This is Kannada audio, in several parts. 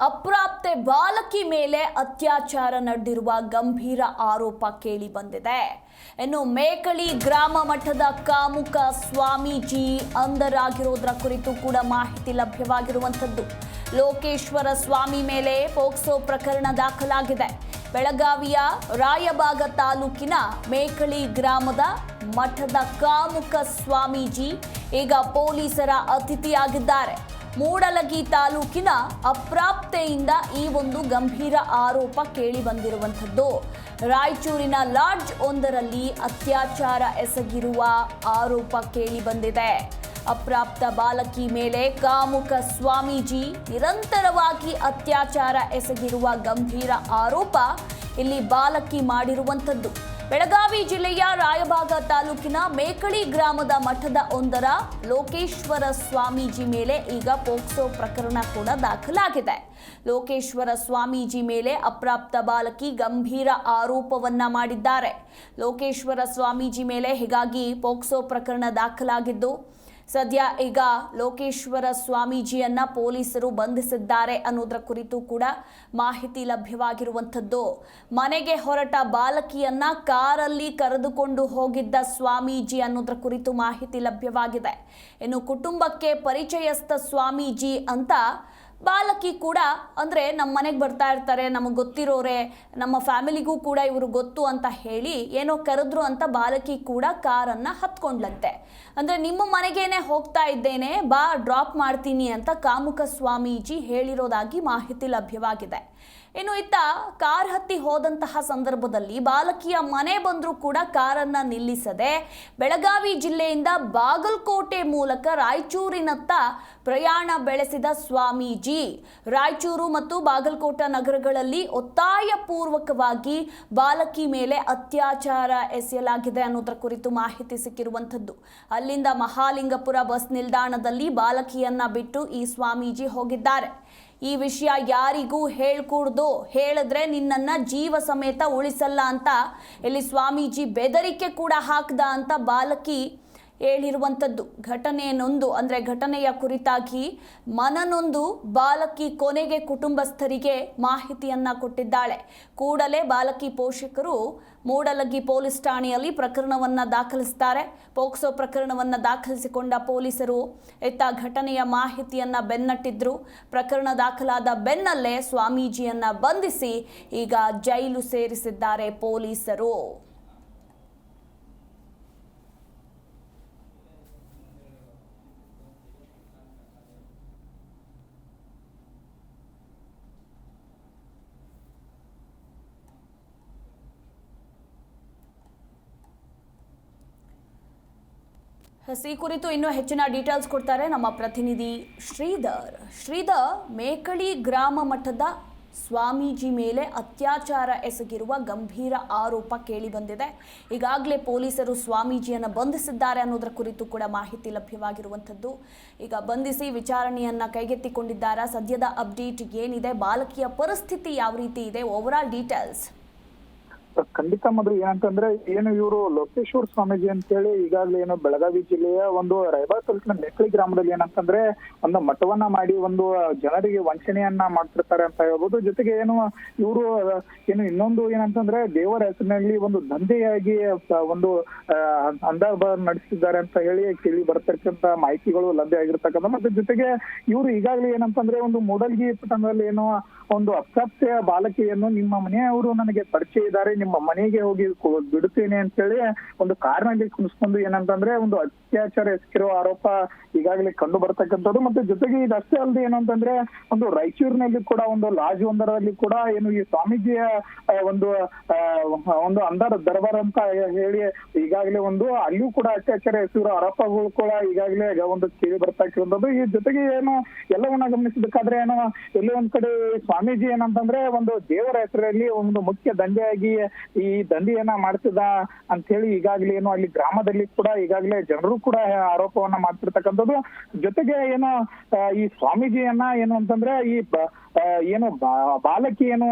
ಅಪ್ರಾಪ್ತೆ ಬಾಲಕಿ ಮೇಲೆ ಅತ್ಯಾಚಾರ ನಡೆದಿರುವ ಗಂಭೀರ ಆರೋಪ ಕೇಳಿ ಬಂದಿದೆ. ಇನ್ನು ಮೇಕಳಿ ಗ್ರಾಮ ಮಠದ ಕಾಮುಕ ಸ್ವಾಮೀಜಿ ಅಂಧರಾಗಿರೋದ್ರ ಕುರಿತು ಕೂಡ ಮಾಹಿತಿ ಲಭ್ಯವಾಗಿರುವಂಥದ್ದು. ಲೋಕೇಶ್ವರ ಸ್ವಾಮಿ ಮೇಲೆ ಪೋಕ್ಸೋ ಪ್ರಕರಣ ದಾಖಲಾಗಿದೆ. ಬೆಳಗಾವಿಯ ರಾಯಬಾಗ ತಾಲೂಕಿನ ಮೇಕಳಿ ಗ್ರಾಮದ ಮಠದ ಕಾಮುಕ ಸ್ವಾಮೀಜಿ ಈಗ ಪೊಲೀಸರ ಅತಿಥಿಯಾಗಿದ್ದಾರೆ. ಮೂಡಲಗಿ ತಾಲೂಕಿನ ಅಪ್ರಾಪ್ತೆಯಿಂದ ಈ ಒಂದು ಗಂಭೀರ ಆರೋಪ ಕೇಳಿ ಬಂದಿರುವಂಥದ್ದು. ರಾಯಚೂರಿನ ಲಾಡ್ಜ್ ಒಂದರಲ್ಲಿ ಅತ್ಯಾಚಾರ ಎಸಗಿರುವ ಆರೋಪ ಕೇಳಿ ಬಂದಿದೆ. ಅಪ್ರಾಪ್ತ ಬಾಲಕಿ ಮೇಲೆ ಕಾಮುಕ ಸ್ವಾಮೀಜಿ ನಿರಂತರವಾಗಿ ಅತ್ಯಾಚಾರ ಎಸಗಿರುವ ಗಂಭೀರ ಆರೋಪ ಇಲ್ಲಿ ಬಾಲಕಿ ಮಾಡಿರುವಂಥದ್ದು. ಬೆಳಗಾವಿ ಜಿಲ್ಲೆಯ ರಾಯಭಾಗ ತಾಲೂಕಿನ ಮೇಕಳಿ ಗ್ರಾಮದ ಮಠದ ಒಂದರ ಲೋಕೇಶ್ವರ ಸ್ವಾಮೀಜಿ ಮೇಲೆ ಈಗ ಪೋಕ್ಸೋ ಪ್ರಕರಣ ಕೂಡ ದಾಖಲಾಗಿದೆ. ಲೋಕೇಶ್ವರ ಸ್ವಾಮೀಜಿ ಮೇಲೆ ಅಪ್ರಾಪ್ತ ಬಾಲಕಿ ಗಂಭೀರ ಆರೋಪವನ್ನ ಮಾಡಿದ್ದಾರೆ. ಲೋಕೇಶ್ವರ ಸ್ವಾಮೀಜಿ ಮೇಲೆ ಹೀಗಾಗಿ ಪೋಕ್ಸೋ ಪ್ರಕರಣ ದಾಖಲಾಗಿದ್ದು ಸದ್ಯ ಈಗ ಲೋಕೇಶ್ವರ ಸ್ವಾಮೀಜಿಯನ್ನ ಪೊಲೀಸರು ಬಂಧಿಸಿದ್ದಾರೆ ಅನ್ನೋದರ ಕುರಿತು ಕೂಡ ಮಾಹಿತಿ ಲಭ್ಯವಾಗಿರುವಂಥದ್ದು. ಮನೆಗೆ ಹೊರಟ ಬಾಲಕಿಯನ್ನ ಕಾರಲ್ಲಿ ಕರೆದುಕೊಂಡು ಹೋಗಿದ್ದ ಸ್ವಾಮೀಜಿ ಅನ್ನೋದರ ಕುರಿತು ಮಾಹಿತಿ ಲಭ್ಯವಾಗಿದೆ. ಇನ್ನು ಕುಟುಂಬಕ್ಕೆ ಪರಿಚಯಸ್ಥ ಸ್ವಾಮೀಜಿ ಅಂತ ಬಾಲಕಿ ಕೂಡ ಅಂದರೆ ನಮ್ಮ ಮನೆಗೆ ಬರ್ತಾ ಇರ್ತಾರೆ, ನಮಗೆ ಗೊತ್ತಿರೋರೆ, ನಮ್ಮ ಫ್ಯಾಮಿಲಿಗೂ ಕೂಡ ಇವರು ಗೊತ್ತು ಅಂತ ಹೇಳಿ ಏನೋ ಕರೆದ್ರು ಅಂತ ಬಾಲಕಿ ಕೂಡ ಕಾರನ್ನು ಹತ್ಕೊಂಡ್ಲಂತೆ ಅಂದರೆ ನಿಮ್ಮ ಮನೆಗೇನೆ ಹೋಗ್ತಾ ಇದ್ದೇನೆ, ಬಾ, ಡ್ರಾಪ್ ಮಾಡ್ತೀನಿ ಅಂತ ಕಾಮುಕ ಸ್ವಾಮೀಜಿ ಹೇಳಿರೋದಾಗಿ ಮಾಹಿತಿ ಲಭ್ಯವಾಗಿದೆ. ಇನ್ನು ಇತ್ತ ಕಾರ್ ಹತ್ತಿ ಹೋದಂತಹ ಸಂದರ್ಭದಲ್ಲಿ ಬಾಲಕಿಯ ಮನೆ ಬಂದರೂ ಕೂಡ ಕಾರನ್ನ ನಿಲ್ಲಿಸದೆ ಬೆಳಗಾವಿ ಜಿಲ್ಲೆಯಿಂದ ಬಾಗಲಕೋಟೆ ಮೂಲಕ ರಾಯಚೂರಿನತ್ತ ಪ್ರಯಾಣ ಬೆಳೆಸಿದ ಸ್ವಾಮೀಜಿ. ರಾಯಚೂರು ಮತ್ತು ಬಾಗಲಕೋಟ ನಗರಗಳಲ್ಲಿ ಒತ್ತಾಯ ಪೂರ್ವಕವಾಗಿ ಬಾಲಕಿ ಮೇಲೆ ಅತ್ಯಾಚಾರ ಎಸೆಯಲಾಗಿದೆ ಅನ್ನೋದರ ಕುರಿತು ಮಾಹಿತಿ ಸಿಕ್ಕಿರುವಂಥದ್ದು. ಅಲ್ಲಿಂದ ಮಹಾಲಿಂಗಪುರ ಬಸ್ ನಿಲ್ದಾಣದಲ್ಲಿ ಬಾಲಕಿಯನ್ನ ಬಿಟ್ಟು ಈ ಸ್ವಾಮೀಜಿ ಹೋಗಿದ್ದಾರೆ. ಈ ವಿಷಯ ಯಾರಿಗೂ ಹೇಳ್ಕೂಡ್ದು, ಹೇಳಿದ್ರೆ ನಿನ್ನನ್ನ ಜೀವ ಸಮೇತ ಉಳಿಸಲ್ಲ ಅಂತ. ಇಲ್ಲಿ ಸ್ವಾಮೀಜಿ ಬೆದರಿಕೆ ಕೂಡ ಹಾಕ್ದ ಅಂತ ಬಾಲಕಿ ಹೇಳಿರುವಂಥದ್ದು. ಘಟನೆಯನ್ನೊಂದು, ಅಂದರೆ ಘಟನೆಯ ಕುರಿತಾಗಿ ಮನನೊಂದು ಬಾಲಕಿ ಕೊನೆಗೆ ಕುಟುಂಬಸ್ಥರಿಗೆ ಮಾಹಿತಿಯನ್ನ ಕೊಟ್ಟಿದ್ದಾಳೆ. ಕೂಡಲೇ ಬಾಲಕಿ ಪೋಷಕರು ಮೂಡಲಗಿ ಪೊಲೀಸ್ ಠಾಣೆಯಲ್ಲಿ ಪ್ರಕರಣವನ್ನು ದಾಖಲಿಸ್ತಾರೆ. ಪೋಕ್ಸೋ ಪ್ರಕರಣವನ್ನು ದಾಖಲಿಸಿಕೊಂಡ ಪೊಲೀಸರು ಇತ್ತ ಘಟನೆಯ ಮಾಹಿತಿಯನ್ನು ಬೆನ್ನಟ್ಟಿದ್ರು. ಪ್ರಕರಣ ದಾಖಲಾದ ಬೆನ್ನಲ್ಲೇ ಸ್ವಾಮೀಜಿಯನ್ನು ಬಂಧಿಸಿ ಈಗ ಜೈಲು ಸೇರಿಸಿದ್ದಾರೆ ಪೊಲೀಸರು. ಎಸ್, ಈ ಕುರಿತು ಇನ್ನೂ ಹೆಚ್ಚಿನ ಡೀಟೇಲ್ಸ್ ಕೊಡ್ತಾರೆ ನಮ್ಮ ಪ್ರತಿನಿಧಿ ಶ್ರೀಧರ್. ಶ್ರೀಧರ್ ಮೇಕಳಿ ಗ್ರಾಮ ಮಠದ ಸ್ವಾಮೀಜಿ ಮೇಲೆ ಅತ್ಯಾಚಾರ ಎಸಗಿರುವ ಗಂಭೀರ ಆರೋಪ ಕೇಳಿ ಬಂದಿದೆ. ಈಗಾಗಲೇ ಪೊಲೀಸರು ಸ್ವಾಮೀಜಿಯನ್ನು ಬಂಧಿಸಿದ್ದಾರೆ ಅನ್ನೋದರ ಕುರಿತು ಕೂಡ ಮಾಹಿತಿ ಲಭ್ಯವಾಗಿರುವಂಥದ್ದು. ಈಗ ಬಂಧಿಸಿ ವಿಚಾರಣೆಯನ್ನು ಕೈಗೆತ್ತಿಕೊಂಡಿದ್ದಾರೆ? ಸದ್ಯದ ಅಪ್ಡೇಟ್ ಏನಿದೆ? ಬಾಲಕಿಯ ಪರಿಸ್ಥಿತಿ ಯಾವ ರೀತಿ ಇದೆ? ಓವರಾಲ್ ಡೀಟೇಲ್ಸ್ ಖಂಡಿತ ಮೊದಲು ಏನಂತಂದ್ರೆ ಏನು ಇವರು ಲೋಕೇಶ್ವರ ಸ್ವಾಮೀಜಿ ಅಂತೇಳಿ ಈಗಾಗಲೇ ಏನು ಬೆಳಗಾವಿ ಜಿಲ್ಲೆಯ ಒಂದು ರೈಬಾರ್ ತಾಲೂಕಿನ ನೆಕ್ಳಿ ಗ್ರಾಮದಲ್ಲಿ ಏನಂತಂದ್ರೆ ಒಂದು ಮಠವನ್ನ ಮಾಡಿ ಒಂದು ಜನರಿಗೆ ವಂಚನೆಯನ್ನ ಮಾಡ್ತಿರ್ತಾರೆ ಅಂತ ಹೇಳ್ಬೋದು. ಜೊತೆಗೆ ಏನು ಇವರು, ಏನು ಇನ್ನೊಂದು ಏನಂತಂದ್ರೆ ದೇವರ ಹೆಸರಿನಲ್ಲಿ ಒಂದು ದಂಧೆಯಾಗಿ ಒಂದು ಅಂದಾಜ ನಡೆಸಿದ್ದಾರೆ ಅಂತ ಹೇಳಿ ಕೇಳಿ ಬರ್ತಕ್ಕಂತ ಮಾಹಿತಿಗಳು ಲಭ್ಯ ಆಗಿರ್ತಕ್ಕಂಥ ಮತ್ತೆ ಜೊತೆಗೆ ಇವರು ಈಗಾಗಲೇ ಏನಂತಂದ್ರೆ ಒಂದು ಮೂಡಲ್ಗಿ ಪಟ್ಟಣದಲ್ಲಿ ಏನೋ ಒಂದು ಅಪ್ರಾಪ್ತೆಯ ಬಾಲಕಿಯನ್ನು ನಿಮ್ಮ ಮನೆಯವರು ನನಗೆ ಪರಿಚಯ ಇದ್ದಾರೆ ನಿಮ್ಮ ಮನೆಗೆ ಹೋಗಿ ಬಿಡುತ್ತೇನೆ ಅಂತ ಹೇಳಿ ಒಂದು ಕಾರ್ನಲ್ಲಿ ಕುಣಿಸ್ಕೊಂಡು ಏನಂತಂದ್ರೆ ಒಂದು ಅತ್ಯಾಚಾರ ಎಸಗಿರೋ ಆರೋಪ ಈಗಾಗಲೇ ಕಂಡು ಬರ್ತಕ್ಕಂಥದ್ದು. ಮತ್ತೆ ಜೊತೆಗೆ ಇದಷ್ಟೇ ಅಲ್ಲದೆ ಏನಂತಂದ್ರೆ ಒಂದು ರಾಯಚೂರಿನಲ್ಲಿ ಕೂಡ ಒಂದು ಲಾಜ್ ಒಂದರಲ್ಲಿ ಕೂಡ ಏನು ಈ ಸ್ವಾಮೀಜಿಯ ಒಂದು ಒಂದು ಅಂದರ ದರ್ಬಾರ್ ಅಂತ ಹೇಳಿ ಈಗಾಗಲೇ ಒಂದು ಅಲ್ಲಿಯೂ ಕೂಡ ಅತ್ಯಾಚಾರ ಎಸಗಿರೋ ಆರೋಪಗಳು ಕೂಡ ಈಗಾಗಲೇ ಒಂದು ಕೇಳಿ ಬರ್ತಕ್ಕಂಥದ್ದು. ಈ ಜೊತೆಗೆ ಏನು ಎಲ್ಲವನ್ನ ಗಮನಿಸಬೇಕಾದ್ರೆ ಏನು ಎಲ್ಲೋ ಒಂದ್ ಕಡೆ ಸ್ವಾಮೀಜಿ ಏನಂತಂದ್ರೆ ಒಂದು ದೇವರ ಹೆಸರಲ್ಲಿ ಒಂದು ಮುಖ್ಯ ದಂಧೆಯಾಗಿ ಈ ದಂಧೆಯನ್ನ ಮಾಡ್ತಿದ್ದ ಅಂತ ಹೇಳಿ ಈಗಾಗಲೇ ಏನು ಅಲ್ಲಿ ಗ್ರಾಮದಲ್ಲಿ ಕೂಡ ಈಗಾಗಲೇ ಜನರು ಕೂಡ ಆರೋಪವನ್ನ ಮಾಡ್ತಿರ್ತಕ್ಕಂಥದ್ದು. ಜೊತೆಗೆ ಏನು ಈ ಸ್ವಾಮೀಜಿಯನ್ನ ಏನು ಅಂತಂದ್ರೆ ಈ ಏನು ಬಾಲಕಿ ಏನು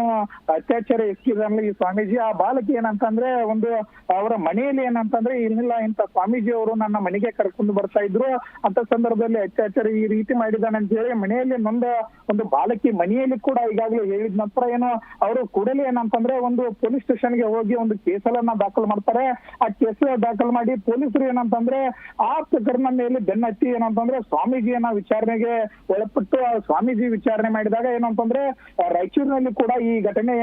ಅತ್ಯಾಚಾರ ಎಸಗಿದ್ರಲ್ಲ ಈ ಸ್ವಾಮೀಜಿ, ಆ ಬಾಲಕಿ ಏನಂತಂದ್ರೆ ಒಂದು ಅವರ ಮನೆಯಲ್ಲಿ ಏನಂತಂದ್ರೆ ಇಲ್ಲ ಇಂತ ಸ್ವಾಮೀಜಿ ಅವರು ನನ್ನ ಮನೆಗೆ ಕರ್ಕೊಂಡು ಬರ್ತಾ ಇದ್ರು. ಅಂತ ಸಂದರ್ಭದಲ್ಲಿ ಅತ್ಯಾಚಾರ ಈ ರೀತಿ ಮಾಡಿದಾನೆ ಅಂತ ಹೇಳಿ ಮನೆಯಲ್ಲಿ ನೊಂದ ಒಂದು ಬಾಲಕಿ ಮನೆಯಲ್ಲಿ ಕೂಡ ಈಗಾಗಲೇ ಹೇಳಿದ ನಂತರ ಏನು, ಅವರು ಕೂಡಲೇ ಏನಂತಂದ್ರೆ ಒಂದು ಪೊಲೀಸ್ ಸ್ಟೇಷನ್ಗೆ ಹೋಗಿ ಒಂದು ಕೇಸನ್ನ ದಾಖಲು ಮಾಡ್ತಾರೆ. ಆ ಕೇಸ್ ದಾಖಲು ಮಾಡಿ ಪೊಲೀಸರು ಏನಂತಂದ್ರೆ, ಆ ಪ್ರಕರಣ ಮೇಲೆ ಬೆನ್ನತ್ತಿ ಏನಂತಂದ್ರೆ ಸ್ವಾಮೀಜಿಯನ್ನ ವಿಚಾರಣೆಗೆ ಒಳಪಟ್ಟು ಸ್ವಾಮೀಜಿ ವಿಚಾರಣೆ ಮಾಡಿದಾಗ ಏನಂತಂದ್ರೆ ಆ, ರಾಯಚೂರಿನಲ್ಲಿ ಕೂಡ ಈ ಘಟನೆ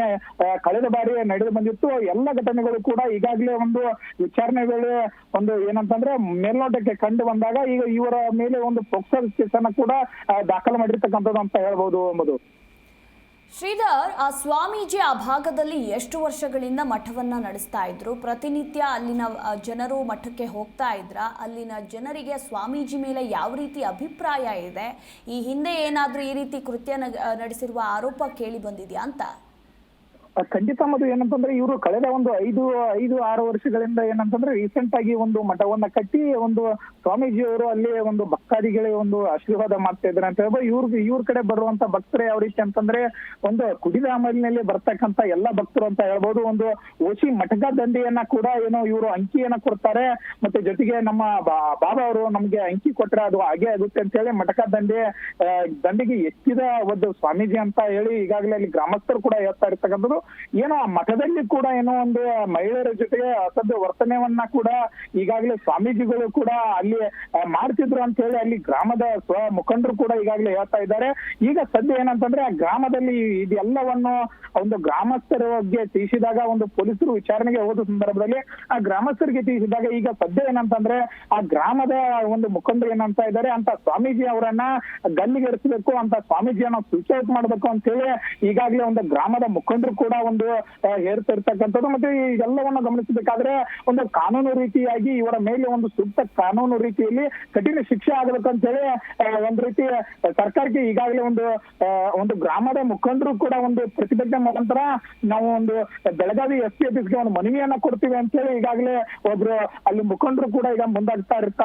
ಕಳೆದ ಬಾರಿ ನಡೆದು ಬಂದಿತ್ತು. ಎಲ್ಲ ಘಟನೆಗಳು ಕೂಡ ಈಗಾಗಲೇ ಒಂದು ವಿಚಾರಣೆ ವೇಳೆ ಒಂದು ಏನಂತಂದ್ರೆ ಮೇಲ್ನೋಟಕ್ಕೆ ಕಂಡು ಬಂದಾಗ ಈಗ ಇವರ ಮೇಲೆ ಒಂದು ಪೊಕ್ಸೋ ಕೇಸನ್ನ ಕೂಡ ದಾಖಲು ಮಾಡಿರ್ತಕ್ಕಂಥದ್ದು ಅಂತ ಹೇಳ್ಬಹುದು ಎಂಬುದು ಶ್ರೀಧರ್, ಆ ಸ್ವಾಮೀಜಿ ಆ ಭಾಗದಲ್ಲಿ ಎಷ್ಟು ವರ್ಷಗಳಿಂದ ಮಠವನ್ನ ನಡೆಸ್ತಾ ಇದ್ರು? ಪ್ರತಿನಿತ್ಯ ಅಲ್ಲಿನ ಜನರು ಮಠಕ್ಕೆ ಹೋಗ್ತಾ ಇದ್ರ? ಅಲ್ಲಿನ ಜನರಿಗೆ ಸ್ವಾಮೀಜಿ ಮೇಲೆ ಯಾವ ರೀತಿ ಅಭಿಪ್ರಾಯ ಇದೆ? ಈ ಹಿಂದೆ ಏನಾದರೂ ಈ ರೀತಿ ಕೃತ್ಯ ನಡೆಸಿರುವ ಆರೋಪ ಕೇಳಿ ಬಂದಿದೆಯಾ ಅಂತ? ಖಂಡಿತ ಮದು ಏನಂತಂದ್ರೆ ಇವರು ಕಳೆದ ಒಂದು ಐದು ಐದು, ಆರು ವರ್ಷಗಳಿಂದ ಏನಂತಂದ್ರೆ ರೀಸೆಂಟ್ ಆಗಿ ಒಂದು ಮಠವನ್ನ ಕಟ್ಟಿ ಒಂದು ಸ್ವಾಮೀಜಿ ಅವರು ಅಲ್ಲಿ ಒಂದು ಭಕ್ತಾದಿಗಳಿಗೆ ಒಂದು ಆಶೀರ್ವಾದ ಮಾಡ್ತಾ ಇದ್ದಾರೆ ಅಂತ ಹೇಳ್ಬೋದು. ಇವ್ರಿಗೆ ಇವ್ರ ಕಡೆ ಬರುವಂತ ಭಕ್ತರು ಯಾವ ರೀತಿ ಅಂತಂದ್ರೆ ಒಂದು ಕುಡಿದ ಅಮಲಿನಲ್ಲಿ ಬರ್ತಕ್ಕಂತ ಎಲ್ಲ ಭಕ್ತರು ಅಂತ ಹೇಳ್ಬೋದು. ಒಂದು ಓಶಿ ಮಠದ ದಂಡಿಯನ್ನ ಕೂಡ ಏನೋ ಇವರು ಅಂಕಿಯನ್ನ ಕೊಡ್ತಾರೆ. ಮತ್ತೆ ಜೊತೆಗೆ ನಮ್ಮ ಬಾಬಾ ಅವರು ನಮ್ಗೆ ಅಂಕಿ ಕೊಟ್ರೆ ಅದು ಹಾಗೆ ಆಗುತ್ತೆ ಅಂತ ಹೇಳಿ ಮಠಕ ದಂಡೆ ದಂಡೆಗೆ ದಂಡಿಗೆ ಎತ್ತಿದ ಒಂದು ಸ್ವಾಮೀಜಿ ಅಂತ ಹೇಳಿ ಈಗಾಗಲೇ ಅಲ್ಲಿ ಗ್ರಾಮಸ್ಥರು ಕೂಡ ಹೇಳ್ತಾ ಇರ್ತಕ್ಕಂಥದ್ದು. ಏನೋ ಆ ಮಠದಲ್ಲಿ ಕೂಡ ಏನೋ ಒಂದು ಮಹಿಳೆಯರ ಜೊತೆಗೆ ಅಸಭ್ಯ ವರ್ತನೆಯನ್ನ ಕೂಡ ಈಗಾಗಲೇ ಸ್ವಾಮೀಜಿಗಳು ಕೂಡ ಅಲ್ಲಿ ಮಾಡ್ತಿದ್ರು ಅಂತ ಹೇಳಿ ಅಲ್ಲಿ ಗ್ರಾಮದ ಸ್ವ ಮುಖಂಡರು ಕೂಡ ಈಗಾಗಲೇ ಹೇಳ್ತಾ ಇದ್ದಾರೆ. ಈಗ ಸದ್ಯ ಏನಂತಂದ್ರೆ ಆ ಗ್ರಾಮದಲ್ಲಿ ಇದೆಲ್ಲವನ್ನು ಒಂದು ಗ್ರಾಮಸ್ಥರ ಬಗ್ಗೆ ತಿಳಿಸಿದಾಗ ಒಂದು ಪೊಲೀಸರು ವಿಚಾರಣೆಗೆ ಹೋದ ಸಂದರ್ಭದಲ್ಲಿ ಆ ಗ್ರಾಮಸ್ಥರಿಗೆ ತಿಳಿಸಿದಾಗ ಈಗ ಸದ್ಯ ಏನಂತಂದ್ರೆ ಆ ಗ್ರಾಮದ ಒಂದು ಮುಖಂಡರು ಏನಂತ ಇದ್ದಾರೆ ಅಂತ ಸ್ವಾಮೀಜಿ ಅವರನ್ನ ಗಲ್ಲಿಗೇರಿಸಬೇಕು, ಅಂತ ಸ್ವಾಮೀಜಿಯನ್ನು ಔಟ್ ಮಾಡ್ಬೇಕು ಅಂತ ಹೇಳಿ ಈಗಾಗಲೇ ಒಂದು ಗ್ರಾಮದ ಮುಖಂಡರು ಕೂಡ ಒಂದು ಹೇರ್ತಾ ಹೇಳ್ತಾ ಇರ್ತಕ್ಕಂಥದ್ದು ಮತ್ತೆ ಇದೆಲ್ಲವನ್ನು ಗಮನಿಸಬೇಕಾದ್ರೆ ಒಂದು ಕಾನೂನು ರೀತಿಯಾಗಿ ಇವರ ಮೇಲೆ ಒಂದು ಸೂಕ್ತ ಕಾನೂನು ರೀತಿಯಲ್ಲಿ ಕಠಿಣ ಶಿಕ್ಷೆ ಆಗ್ಬೇಕಂತ ಹೇಳಿ ಒಂದು ಒಂದ್ ರೀತಿ ಸರ್ಕಾರಕ್ಕೆ ಈಗಾಗಲೇ ಒಂದು ಒಂದು ಗ್ರಾಮದ ಮುಖಂಡರು ಕೂಡ ಒಂದು ಪ್ರತಿಭಟನೆ ಮುಖಾಂತರ ನಾವು ಒಂದು ಬೆಳಗಾವಿ ಎಸ್ ಪಿ ಆಫೀಸ್ಗೆ ಒಂದು ಮನವಿಯನ್ನ ಕೊಡ್ತೀವಿ ಅಂತ ಹೇಳಿ ಈಗಾಗಲೇ ಒಬ್ರು ಅಲ್ಲಿ ಮುಖಂಡರು ಕೂಡ ಈಗ ಮುಂದಾಗ್ತಾ ಇರ್ತ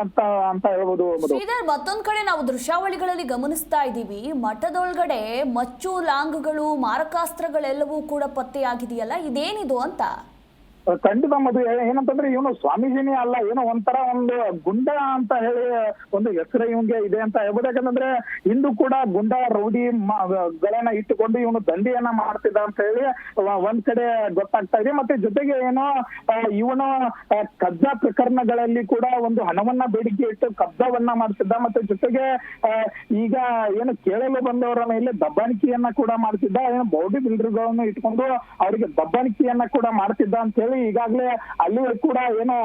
ಅಂತ ಹೇಳ್ಬೋದು ಮತ್ತೊಂದ್ ಕಡೆ ನಾವು ದೃಶ್ಯಾವಳಿಗಳಲ್ಲಿ ಗಮನಿಸ್ತಾ ಇದ್ದೀವಿ. ಮಠದೊಳಗಡೆ ಮಚ್ಚು ಲಾಂಗ್ಗಳು, ಮಾರಕಾಸ್ತ್ರಗಳೆಲ್ಲವೂ ಕೂಡ ಪತ್ತೆಯಾಗಿದೆಯಲ್ಲ ಇದೇನಿದು ಅಂತ ಖಂಡಿತ ಮದು ಏನಂತಂದ್ರೆ ಇವನು ಸ್ವಾಮೀಜಿನೇ ಅಲ್ಲ, ಏನೋ ಒಂಥರ ಒಂದು ಗುಂಡ ಅಂತ ಹೇಳಿ ಒಂದು ಹೆಸರು ಇವಂಗೆ ಇದೆ ಅಂತ ಹೇಳ್ಬೋದು. ಯಾಕಂದ್ರೆ ಇಂದು ಕೂಡ ಗುಂಡ, ರೌಡಿ ಗಳನ್ನ ಇಟ್ಟುಕೊಂಡು ಇವನು ದಂಡಿಯನ್ನ ಮಾಡ್ತಿದ್ದ ಅಂತ ಹೇಳಿ ಒಂದ್ ಕಡೆ ಗೊತ್ತಾಗ್ತಾ ಇದೆ. ಮತ್ತೆ ಜೊತೆಗೆ ಏನೋ ಇವನು ಕಬ್ಜಾ ಪ್ರಕರಣಗಳಲ್ಲಿ ಕೂಡ ಒಂದು ಹಣವನ್ನ ಬೇಡಿಕೆ ಇಟ್ಟು ಕಬ್ಜವನ್ನ ಮಾಡ್ತಿದ್ದ. ಮತ್ತೆ ಜೊತೆಗೆ ಈಗ ಏನು ಕೇಳಲು ಬಂದವರ ಮೇಲೆ ದಬ್ಬಾಣಿಕೆಯನ್ನ ಕೂಡ ಮಾಡ್ತಿದ್ದ. ಏನು ಬೌಡಿ ಬಿಲ್ಡರ್ಗಳನ್ನು ಇಟ್ಕೊಂಡು ಅವರಿಗೆ ದಬ್ಬಾಣಿಕೆಯನ್ನ ಕೂಡ ಮಾಡ್ತಿದ್ದ ಅಂತ ಹೇಳಿ ಈಗಾಗಲೇ ಅಲ್ಲಿ ಕೂಡ ಏನೋ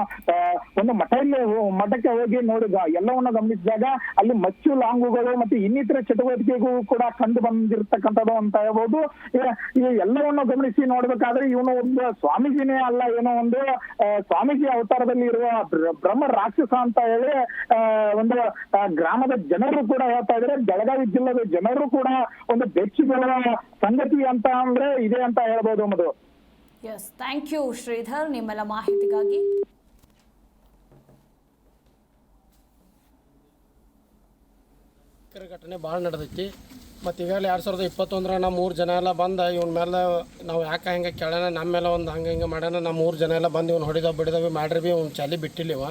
ಒಂದು ಮಠದಲ್ಲಿ ಮಠಕ್ಕೆ ಹೋಗಿ ನೋಡಿದ ಎಲ್ಲವನ್ನ ಗಮನಿಸಿದಾಗ ಅಲ್ಲಿ ಮಚ್ಚು ಲಾಂಗುಗಳು ಮತ್ತೆ ಇನ್ನಿತರ ಚಟುವಟಿಕೆಗೂ ಕೂಡ ಕಂಡು ಬಂದಿರತಕ್ಕಂಥದ್ದು ಅಂತ ಹೇಳ್ಬೋದು. ಈ- ಎಲ್ಲವನ್ನು ಗಮನಿಸಿ ನೋಡ್ಬೇಕಾದ್ರೆ ಇವನು ಒಂದು ಸ್ವಾಮೀಜಿನೇ ಅಲ್ಲ, ಏನೋ ಒಂದು ಸ್ವಾಮೀಜಿ ಅವತಾರದಲ್ಲಿ ಇರುವ ಬ್ರಹ್ಮ ರಾಕ್ಷಸ ಅಂತ ಹೇಳಿ ಒಂದು ಗ್ರಾಮದ ಜನರು ಕೂಡ ಹೇಳ್ತಾ ಇದ್ರೆ. ಬೆಳಗಾವಿ ಜಿಲ್ಲೆದ ಜನರು ಕೂಡ ಒಂದು ಬೆಚ್ಚಿ ಸಂಗತಿ ಅಂತ ಅಂದ್ರೆ ಇದೆ ಅಂತ ಹೇಳ್ಬೋದು ಮದು ಎಸ್ ಥ್ಯಾಂಕ್ ಯು ಶ್ರೀಧರ್ ನಿಮ್ಮೆಲ್ಲ ಮಾಹಿತಿಗಾಗಿ. ಘಟನೆ ಭಾಳ ನಡೆದೈತಿ. ಮತ್ತು ಈಗಾಗಲೇ ಎರಡು ಸಾವಿರದ ಇಪ್ಪತ್ತೊಂದರ ನಮ್ಮ ಮೂರು ಜನ ಎಲ್ಲ ಬಂದ, ಇವನ ಮೇಲೆ ನಾವು ಯಾಕೆ ಹಂಗೆ ಕೇಳೋಣ ನಮ್ಮ ಮೇಲೆ ಒಂದು ಹಂಗೆ ಹಿಂಗೆ ಮಾಡ್ಯಾನ ನಮ್ಮ ಮೂರು ಜನ ಎಲ್ಲ ಬಂದು, ಇವ್ನು ಹೊಡಿದ ಬಿಡಿದ ಮಾಡ್ರಿ ಭೀ ಅವ್ನು ಚಾಲಿ ಬಿಟ್ಟಿಲ್ಲ ಇವ.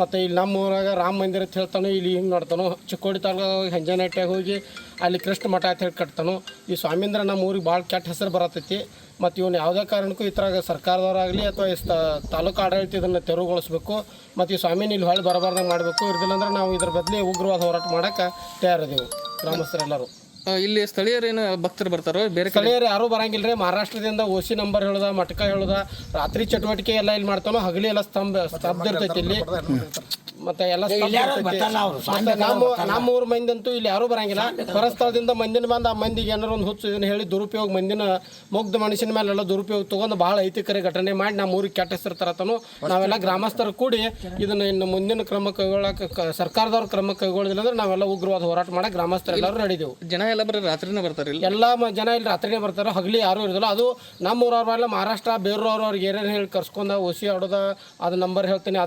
ಮತ್ತು ಇಲ್ಲಿ ನಮ್ಮ ಊರಾಗ ರಾಮ ಮಂದಿರ ಅಂತ ಹೇಳ್ತಾನೋ, ಇಲ್ಲಿ ಹಿಂಗೆ ನೋಡ್ತಾನೋ, ಚಿಕ್ಕೋಡಿ ತಾಲೂಕು ಹೆಂಜನಟ್ಯಾಗ ಹೋಗಿ ಅಲ್ಲಿ ಕೃಷ್ಣ ಮಠ ಅಂತ ಹೇಳಿ ಕಟ್ತಾನೋ, ಈ ಸ್ವಾಮೀಂದ್ರ ನಮ್ಮ ಊರಿಗೆ ಭಾಳ ಕೆಟ್ಟ ಹೆಸರು ಬರತೈತಿ. ಮತ್ತು ಇವನು ಯಾವುದೇ ಕಾರಣಕ್ಕೂ ಈ ಥರ ಸರ್ಕಾರದವರಾಗಲಿ ಅಥವಾ ಈ ತಾಲೂಕು ಆಡಳಿತ ಇದನ್ನು ತೆರವುಗೊಳಿಸ್ಬೇಕು. ಮತ್ತು ಈ ಸ್ವಾಮಿನ ಇಲ್ಲಿ ಹೊಳೆ ಬರಬಾರ್ದಂಗೆ ಮಾಡಬೇಕು. ಇರ್ದಿಲ್ಲ ಅಂದ್ರೆ ನಾವು ಇದ್ರ ಬದಲಿ ಉಗ್ರವಾದ ಹೋರಾಟ ಮಾಡೋಕ್ಕೆ ತಯಾರಿದೆವು ಗ್ರಾಮಸ್ಥರೆಲ್ಲರೂ. ಇಲ್ಲಿ ಸ್ಥಳೀಯರೇನು ಭಕ್ತರು ಬರ್ತಾರೋ ಬೇರೆ ಕಡೆ ಸ್ಥಳೀಯರು ಯಾರು ಬರಂಗಿಲ್ಲ ರೀ ಮಹಾರಾಷ್ಟ್ರದಿಂದ ಓಸಿ ನಂಬರ್ ಹೇಳುದ ಮಟ್ಕ ಹೇಳುದ ರಾತ್ರಿ ಚಟುವಟಿಕೆ ಎಲ್ಲ ಇಲ್ಲಿ ಮಾಡ್ತಾನೋ ಹಗಲಿ ಎಲ್ಲ ಸ್ತಂಭ ಸ್ತಬ್ಧ ಇರ್ತೈತಿ ಇಲ್ಲಿ. ಮತ್ತೆ ಎಲ್ಲ. ನಮ್ಮ ಊರ್ ಮಂದಿ ಅಂತೂ ಇಲ್ಲಿ ಯಾರು ಬರಂಗಿಲ್ಲ. ಹೊರಸ್ಥಳದಿಂದ ಮಂದಿನ ಬಂದ ಆ ಮಂದಿಗೆ ಏನಾರು ಒಂದು ಹುಚ್ಚು ಇದನ್ನ ಹೇಳಿ ದುರುಪಯೋಗ ಮಂದಿನ ಮುಗ್ಧ ಮನುಷ್ಯನ ಮೇಲೆಲ್ಲ ದುರುಪಯೋಗ ತಗೊಂಡು ಭಾಳ ಐತಿಕರ ಘಟನೆ ಮಾಡಿ ನಮ್ಮ ಊರಿಗೆ ಕೆಟ್ಟ ಹೆಸರು ತರತನು ನಾವೆಲ್ಲ ಗ್ರಾಮಸ್ಥರು ಕೂಡಿ ಇದನ್ನ ಇನ್ನು ಮುಂದಿನ ಕ್ರಮ ಕೈಗೊಳ್ಳಕ್ಕೆ ಸರ್ಕಾರದವ್ರ ಕ್ರಮ ಕೈಗೊಳ್ಳೋದಿಲ್ಲ ಅಂದ್ರೆ ನಾವೆಲ್ಲ ಉಗ್ರವಾದ ಹೋರಾಟ ಮಾಡಕ್ಕೆ ಗ್ರಾಮಸ್ಥರೆಲ್ಲರೂ ನಡೆದೇವು ಜನ ಎಲ್ಲ ಬರೀ ರಾತ್ರಿನೇ ಬರ್ತಾರೆ ಇಲ್ಲಿ. ಎಲ್ಲ ಜನ ಇಲ್ಲಿ ರಾತ್ರಿನೇ ಬರ್ತಾರೆ ಹಗಲಿ ಯಾರು ಇರೋದಿಲ್ಲ. ಅದು ನಮ್ಮ ಊರವ್ರ ಮೇಲೆ ಮಹಾರಾಷ್ಟ್ರ ಬೇರೆ ಅವ್ರಿಗೆ ಏನೇನು ಹೇಳಿ ಕರ್ಸ್ಕೊಂಡ ಓಸಿ ಆಡೋದ ಅದು ನಂಬರ್ ಹೇಳ್ತೀನಿ